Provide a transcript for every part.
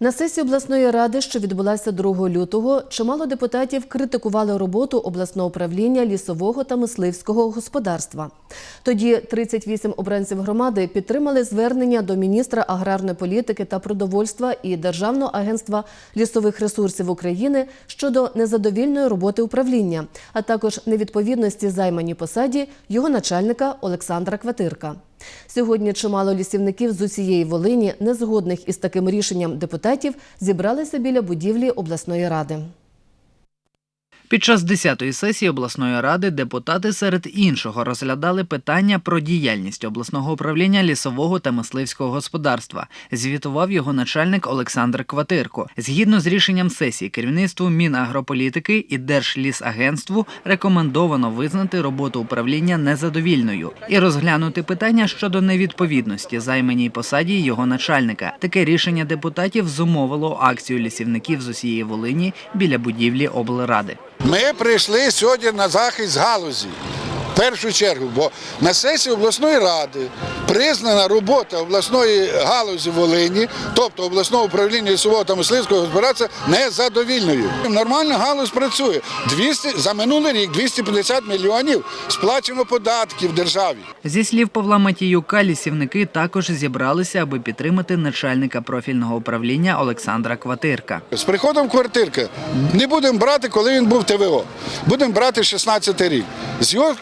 На сесії обласної ради, що відбулася 2 лютого, чимало депутатів критикували роботу обласного управління лісового та мисливського господарства. Тоді 38 обранців громади підтримали звернення до міністра аграрної політики та продовольства і Державного агентства лісових ресурсів України щодо незадовільної роботи управління, а також невідповідності займаній посаді його начальника Олександра Кватирка. Сьогодні чимало лісівників з усієї Волині, незгодних із таким рішенням депутатів, зібралися біля будівлі обласної ради. Під час 10-ї сесії обласної ради депутати серед іншого розглядали питання про діяльність обласного управління лісового та мисливського господарства. Звітував його начальник Олександр Кватирко. Згідно з рішенням сесії, керівництву Мінагрополітики і Держлісагентству рекомендовано визнати роботу управління незадовільною і розглянути питання щодо невідповідності займаній посаді його начальника. Таке рішення депутатів зумовило акцію лісівників з усієї Волині біля будівлі облради. Ми прийшли сьогодні на захист галузі. В першу чергу, бо на сесії обласної ради признана робота обласної галузі Волині, тобто обласного управління лісового та мисливського господарства, незадовільною. Нормально галузь працює. 200, за минулий рік 250 мільйонів сплачено податків державі. Зі слів Павла Матіюка, лісівники також зібралися, аби підтримати начальника профільного управління Олександра Кватирка. З приходом квартирки не будемо брати, коли він був ТВО. Будемо брати 16 рік. З його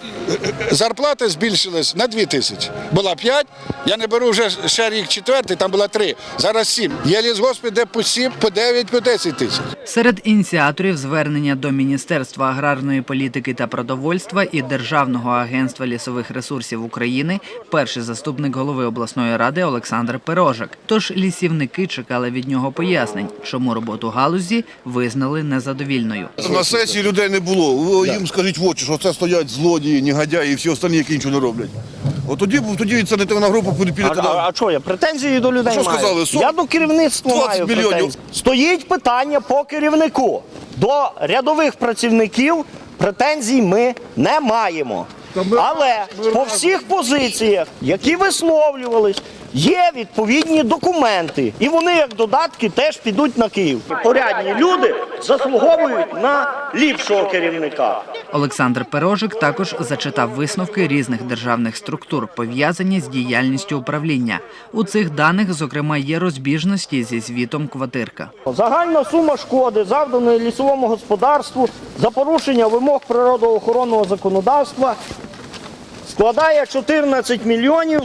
зарплата збільшилась на 2 тисячі. Була 5, я не беру вже ще рік четвертий, там була 3, зараз 7. Є лісгоспи, де по 7, по 9, по 10 тисяч. Серед ініціаторів звернення до Міністерства аграрної політики та продовольства і Державного агентства лісових ресурсів України перший заступник голови обласної ради Олександр Пирожик. Тож лісівники чекали від нього пояснень, чому роботу галузі визнали незадовільною. На сесії людей не було. Їм скажіть в очі, що це стоять злодії, негодяї і всі останні, які нічого не роблять. От тоді, тоді це не група буде піде А, туди. а, а що я претензії до людей що маю? сказали? Сто- Я до керівництва 20 маю мільйонів. претензії. Стоїть питання по керівнику. До рядових працівників претензій ми не маємо. Але по всіх позиціях, які висловлювались, є відповідні документи. І вони, як додатки, теж підуть на Київ. Порядні люди заслуговують на ліпшого керівника. Олександр Пирожик також зачитав висновки різних державних структур, пов'язані з діяльністю управління. У цих даних, зокрема, є розбіжності зі звітом Кватирка. Загальна сума шкоди, завданої лісовому господарству за порушення вимог природоохоронного законодавства складає 14 мільйонів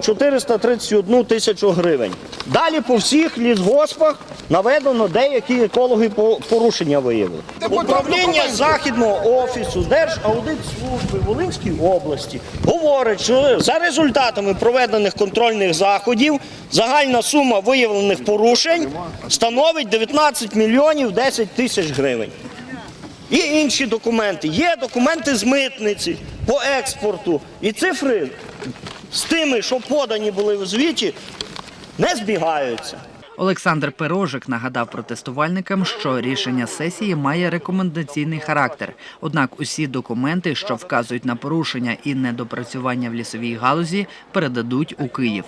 431 тисячу гривень. Далі по всіх лісгоспах наведено деякі екологи порушення виявили. Управління Західного офісу Держаудитслужби Волинській області говорить, що за результатами проведених контрольних заходів загальна сума виявлених порушень становить 19 мільйонів 10 тисяч гривень. І інші документи. Є документи з митниці по експорту. І цифри з тими, що подані були в звіті, не збігаються. Олександр Пирожик нагадав протестувальникам, що рішення сесії має рекомендаційний характер. Однак усі документи, що вказують на порушення і недопрацювання в лісовій галузі, передадуть у Київ.